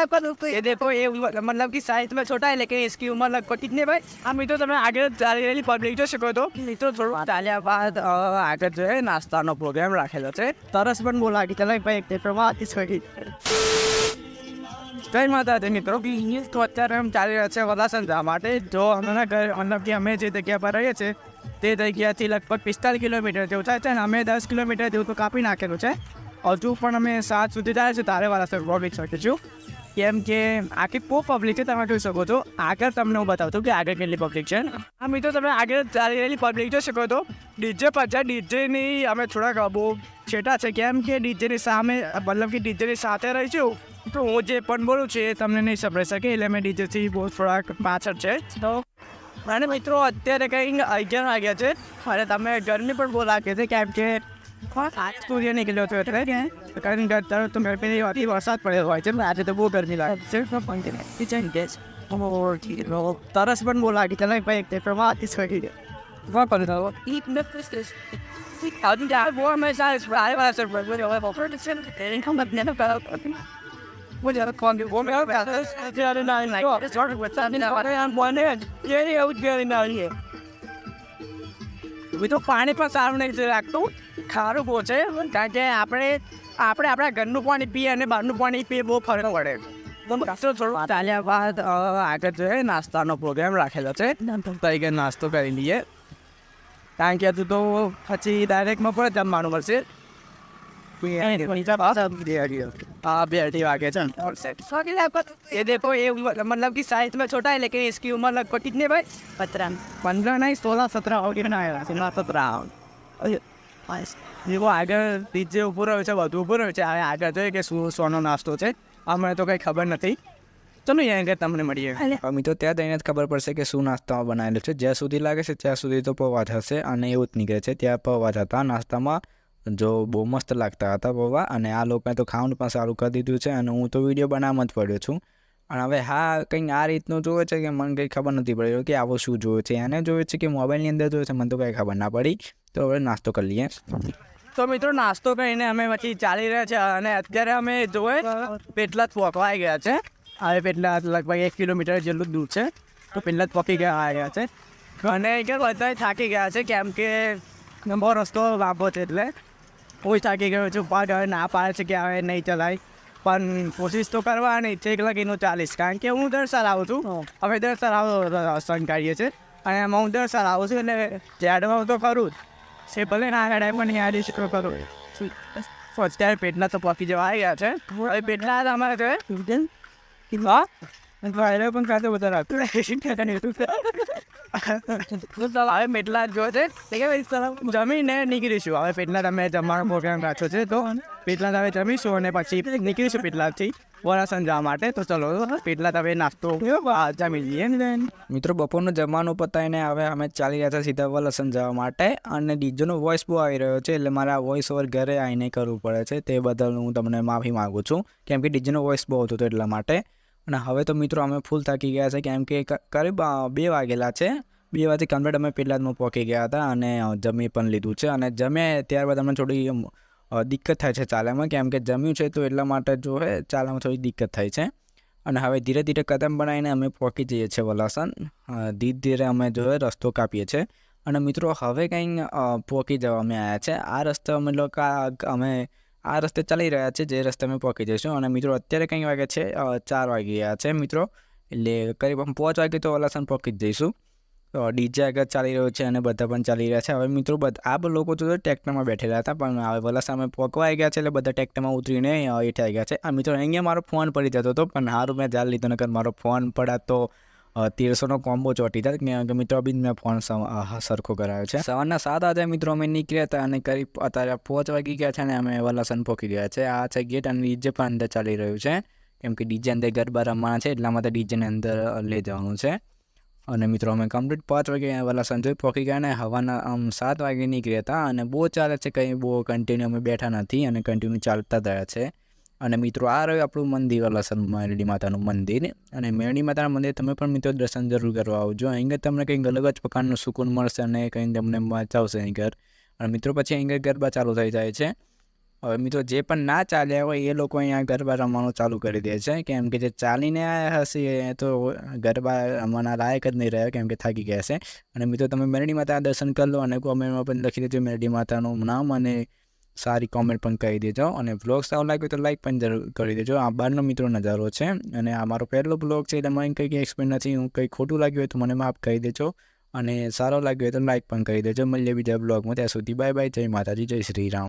आपका दोस्तों ये देखो ये मतलब कि साइज में छोटा है लेकिन इसकी उम्र लगभग कितने भाई આ મિત્રો તમે આગળ ચાલી રહેલી પબ્લિક જોઈ શકો છો મિત્રો થોડું ચાલ્યા બાદ અ, આગળ જો છે નાસ્તાનો પ્રોગ્રામ રાખેલો છે તરસ પણ બહુ લાગી ચાલો ભાઈ એક પ્રવાહ છોડી જય માતાજી મિત્રો તો અત્યારે અમે ચાલી રહ્યા છે વલાસન જવા માટે જો અમારા ઘર મતલબ કે અમે જે જગ્યા પર રહીએ છીએ તે જગ્યાથી લગભગ પિસ્તાલીસ કિલોમીટર જેવું થાય છે અને અમે દસ કિલોમીટર જેવું તો કાપી નાખેલું છે હજુ પણ અમે સાત સુધી જાય છે તારે વાળા પબ્લિક શકીશું કેમ કે આખી બહુ પબ્લિક છે તમે જોઈ શકો છો. આગળ તમને હું બતાવતો કે આગળ કેટલી પબ્લિક છે. આ મિત્રો, તમે આગળ ચાલી રહેલી પબ્લિક જોઈ શકો છો. ડીજે પાછા ડીજેની અમે થોડાક બહુ છેટા છે. કેમ કે ડીજેની સામે, મતલબ કે ડીજેની સાથે રહીશું, તો હું જે પણ બોલું છું એ તમને નહીં સંભળાઈ શકે, એટલે મેં ડીજેથી બહુ થોડાક પાછળ છે. તો, અને મિત્રો, અત્યારે કંઈક અગિયાર વાગ્યા છે. અને તમે ગરમી પણ બહુ લાગે છે, કેમ કે આજ સૂર્ય નીકળ્યો હતો એટલે કારણ કે અત્યારે તો મેં પેલી અતિ વરસાદ પડેલો હોય છે આજે તો બહુ ગરમી લાગે છે તરસ પણ બહુ લાગી ચાલો ભાઈ એક પ્રવાહ છોડી દે Vad kan du? Eat breakfast. Med så här, jag var så bra, jag var för det sen, det kommer att nämna på. What the fuck you want me about this? The other night, like, it started with something that on one end. Yeah, yeah, I getting out here. તો પાણી પણ સારું નહીં છે લાગતું ખારું બહુ છે કારણ કે આપણે આપણે આપણા ઘરનું પાણી પીએ અને બહારનું પાણી પીએ બહુ ફરક પડે તો થોડું ચાલ્યા બાદ અ, આગળ જો છે નાસ્તાનો પ્રોગ્રામ રાખેલો છે તરીકે નાસ્તો કરી લઈએ કારણ કે હજુ તો પછી ડાયરેક્ટમાં પણ જમવાનું મળશે हाँ अभी अढ़ी आगे चल ये देखो ये उम्र- मतलब कि साइज में छोटा है लेकिन इसकी उम्र लगभग कितने भाई पंद्रह पंद्रह नहीं सोलह सत्रह हो गया ना सोलह सत्रह જેવો આગળ નીચે ઊભું રહ્યો છે વધુ ઊભું રહ્યો છે. હવે આગળ જોઈએ કે શું સોનો નાસ્તો છે. અમને તો કંઈ ખબર નથી. ચલો અહીંયા આગળ તમને મળીએ. અમે તો ત્યાં જઈને જ ખબર પડશે કે શું નાસ્તામાં બનાવેલું છે. જ્યાં સુધી લાગે છે ત્યાં સુધી તો પૌવા થશે અને એવું જ નીકળે છે. ત્યાં પૌવા જતા હતા. નાસ્તામાં જો બહુ મસ્ત લાગતા હતા પૌવા અને આ લોકોએ તો ખાવાનું પણ સારું કરી દીધું છે અને હું તો વીડિયો બનાવવા જ પડ્યો છું. અને હવે હા, કંઈ આ રીતનું જોવે છે કે મને કંઈ ખબર નથી પડી. કે આવો શું જોવે છે? એને જોવે છે કે મોબાઈલની અંદર જોવે છે, મને તો કંઈ ખબર ના પડી. તો હવે નાસ્તો કરી લઈએ. તો મિત્રો, નાસ્તો કરીને અમે પછી ચાલી રહ્યા છે અને અત્યારે અમે જોવે પેટલા જ પોકવાઈ ગયા છે. હવે પેટલા લગભગ એક કિલોમીટર જેટલું દૂર છે. તો પેટલા જ પોકી ગયા આવી ગયા છે. અને કે બધા થાકી ગયા છે, કેમ કે બહુ રસ્તો લાંબો છે એટલે. હું થાકી ગયો છું પણ હવે ના પાડે છે કે હવે નહીં ચલાય. પણ કોશિશ તો કરવાની છે એક લગીનું ચાલીસ. કારણ કે હું દર સાલ આવું છું. હવે દર સાલ આવો સન કાઢીએ છીએ. અને એમાં હું દર સાલ આવું છું એટલે જેડમાં તો કરું જ. છે ભલે ના આગળ પણ યાદ તો કરો. અત્યારે પેટના તો પકી જવા આવી ગયા છે. હવે પેટના અમારે છે. હા. ભાઈલો પણ ખાતે રાખ્યું હવે પેટલા જો છે. જમીને નીકળીશું. હવે પેટલા તમે જમવાનો પ્રોગ્રામ રાખ્યો છે, તો પેટલા તમે જમીશું અને પછી નીકળીશું પેટલાથી વરાસન જવા માટે. તો ચલો, પેટલા તમે નાસ્તો જમી લઈએ મિત્રો, બપોરનું જમવાનું પતાવીને હવે અમે ચાલી રહ્યા હતા સીધા વલસન જવા માટે. અને ડીજેનો વોઇસ બહુ આવી રહ્યો છે, એટલે મારા વોઇસ ઓવર ઘરે આવીને કરવું પડે છે. તે બદલ હું તમને માફી માગું છું. કેમ કે ડીજેનો વોઇસ બહુ હતો એટલા માટે. અને હવે તો મિત્રો અમે ફૂલ થાકી ગયા છે, કેમ કે કરીબ બે વાગેલા છે. બે વાગે કમ્પ્લેટ અમે જ પહોંચી ગયા હતા અને જમી પણ લીધું છે. અને જમ્યા ત્યારબાદ અમને થોડી દિક્કત થાય છે ચાલામાં, કેમ કે જમ્યું છે તો એટલા માટે જો હે ચાલવામાં થોડી દિક્કત થાય છે. અને હવે ધીરે ધીરે કદમ બનાવીને અમે પહોંચી જઈએ છીએ વલાસન ધીરે ધીરે અમે જો રસ્તો કાપીએ છીએ. અને મિત્રો હવે કંઈ પહોંચી જવા અમે આવ્યા છે. આ રસ્તો અમે આ- અમે આ રસ્તે ચાલી રહ્યા છે, જે રસ્તે અમે પહોંચી જઈશું. અને મિત્રો, અત્યારે કંઈ વાગે છે? ચાર વાગી ગયા છે મિત્રો. એટલે કરીબ આમ પાંચ વાગે તો વલાસન પહોંચી જ જઈશું. તો ડીજે આગળ ચાલી રહ્યો છે અને બધા પણ ચાલી રહ્યા છે. હવે મિત્રો, બધા, આ લોકો તો ટ્રેક્ટરમાં બેઠેલા હતા, પણ હવે વલાસા અમે પહોંચવા ગયા છે એટલે બધા ટ્રેક્ટરમાં ઉતરીને હેઠે આવી ગયા છે. આ મિત્રો, અહીંયા મારો ફોન પડી જતો હતો, પણ સારું મેં જાળ લીધો, નકર મારો ફોન પડાતો તેરસોનો કોમ્બો ચોટી કેમ કે મિત્રો બી મેં ફોન સરખો કરાયો છે. સવારના સાત વાગે મિત્રો અમે નીકળ્યા હતા અને કરી અત્યારે પાંચ વાગી ગયા છે અને અમે વલાસન પહોંચી ગયા છે. આ છે ગેટ અને ડીજે પણ અંદર ચાલી રહ્યું છે. કેમ કે ડીજે અંદર ગરબા રમવાના છે, એટલા માટે ડીજેને અંદર લઈ જવાનું છે. અને મિત્રો, અમે કમ્પ્લીટ પાંચ વાગે વલસન જોઈ પહોંચી ગયા અને હવાના, આમ, સાત વાગે નીકળ્યા હતા. અને બહુ ચાલે છે કંઈ, બહુ કન્ટિન્યુ અમે બેઠા નથી અને કન્ટિન્યુ ચાલતા રહ્યા છે. અને મિત્રો, આ રહ્યું આપણું મંદિર વલાસન મેરડી માતાનું મંદિર. અને મેરડી માતાનું મંદિર તમે પણ મિત્રો દર્શન જરૂર કરવા આવજો. અહીં તમને કંઈક અલગ જ પ્રકારનું સુકૂન મળશે અને કંઈક તમને મચાવશે અહીં ઘર અને મિત્રો, પછી અહીં ગરબા ચાલુ થઈ જાય છે. હવે મિત્રો, જે પણ ના ચાલ્યા હોય એ લોકો અહીંયા ગરબા રમવાનું ચાલુ કરી દે છે. કેમ કે જે ચાલીને આવ્યા હશે એ તો ગરબા રમવાના લાયક જ નહીં રહ્યા, કેમ કે થાકી ગયા છે. અને મિત્રો, તમે મેરડી માતા દર્શન કરી લો અને કોમેન્ટમાં પણ લખી દેજો મેરડી માતાનું નામ અને સારી કોમેન્ટ પણ કહી દેજો અને બ્લોગ સારો લાગ્યો તો લાઈક પણ જરૂર કરી દેજો. આ બહારનો મિત્રો નજારો છે અને આ મારો પહેલો બ્લોગ છે એટલે મને કંઈ એક્સપ્લેન નથી, હું કંઈ ખોટું લાગ્યું હોય તો મને માફ કહી દેજો અને સારો લાગ્યો હોય તો લાઈક પણ કરી દેજો. મળીએ બીજા બ્લોગમાં ત્યાં સુધી બાય બાય જય માતાજી, જય શ્રી રામ.